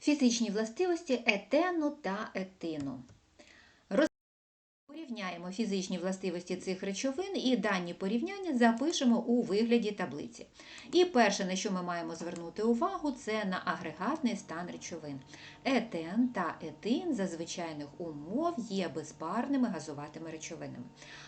Фізичні властивості етену та етину. Порівняємо фізичні властивості цих речовин і дані порівняння запишемо у вигляді таблиці. І перше, на що ми маємо звернути увагу, це на агрегатний стан речовин. Етен та етин за звичайних умов є безпарними газуватими речовинами.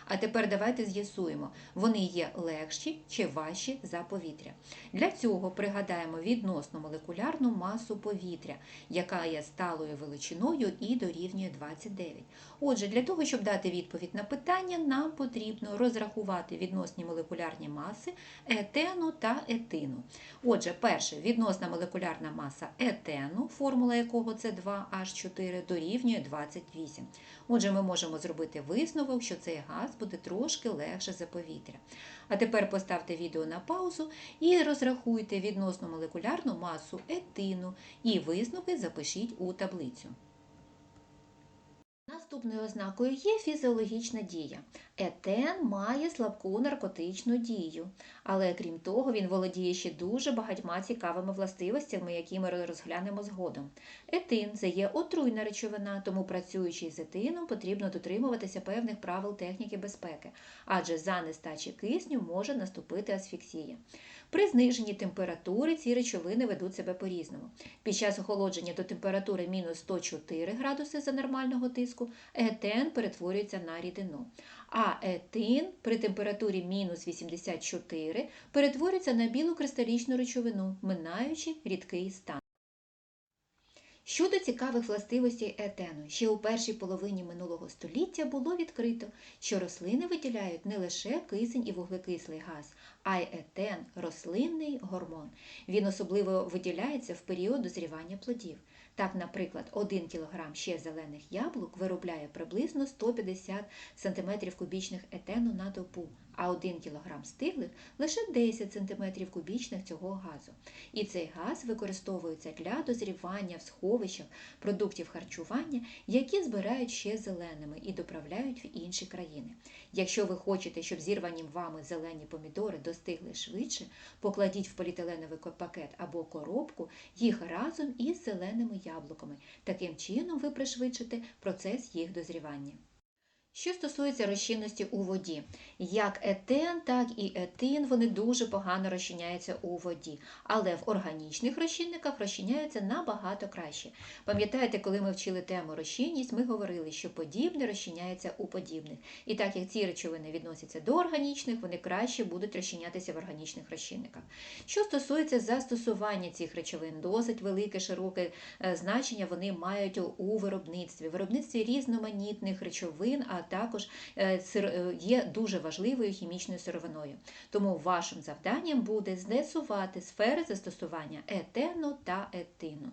А тепер давайте з'ясуємо, вони є легші чи важчі за повітря. Для цього пригадаємо відносну молекулярну масу повітря, яка є сталою величиною і дорівнює 29. Отже, для того, щоб дати відповідь на питання, нам потрібно розрахувати відносні молекулярні маси етену та етину. Отже, перше, відносна молекулярна маса етену, формула якого це 2H4, дорівнює 28. Отже, ми можемо зробити висновок, що цей газ буде трошки легше за повітря. А тепер поставте відео на паузу і розрахуйте відносну молекулярну масу етину і висновки запишіть у таблицю. Наступною ознакою є фізіологічна дія. Етен має слабку наркотичну дію, але крім того, він володіє ще дуже багатьма цікавими властивостями, які ми розглянемо згодом. Етин це є отруйна речовина, тому працюючи з етином, потрібно дотримуватися певних правил техніки безпеки, адже за нестачі кисню може наступити асфіксія. При зниженні температури ці речовини ведуть себе по-різному. Під час охолодження до температури мінус 104 градуси за нормального тиску етен перетворюється на рідину, а етин при температурі мінус 84 перетворюється на білу кристалічну речовину, минаючи рідкий стан. Щодо цікавих властивостей етену, ще у першій половині минулого століття було відкрито, що рослини виділяють не лише кисень і вуглекислий газ, а й етен рослинний гормон. Він особливо виділяється в період дозрівання плодів. Так, наприклад, 1 кг ще зелених яблук виробляє приблизно 150 см кубічних етену на добу, а 1 кг стиглих лише 10 см кубічних цього газу. І цей газ використовується для дозрівання в сховищах продуктів харчування, які збирають ще зеленими і доправляють в інші країни. Якщо ви хочете, щоб зірвані вами зелені помідори достигли швидше, покладіть в поліетиленовий пакет або коробку їх разом із зеленими яблуками. Таким чином ви пришвидшите процес їх дозрівання. Що стосується розчинності у воді, як етен, так і етин вони дуже погано розчиняються у воді, але в органічних розчинниках розчиняються набагато краще. Пам'ятаєте, коли ми вчили тему розчинність, ми говорили, що подібне розчиняється у подібних. І так як ці речовини відносяться до органічних, вони краще будуть розчинятися в органічних розчинниках. Що стосується застосування цих речовин, досить велике, широке е, значення вони мають у виробництві, виробництві різноманітних речовин. а також е, є дуже важливою хімічною сировиною. Тому вашим завданням буде з'ясувати сфери застосування етену та етину.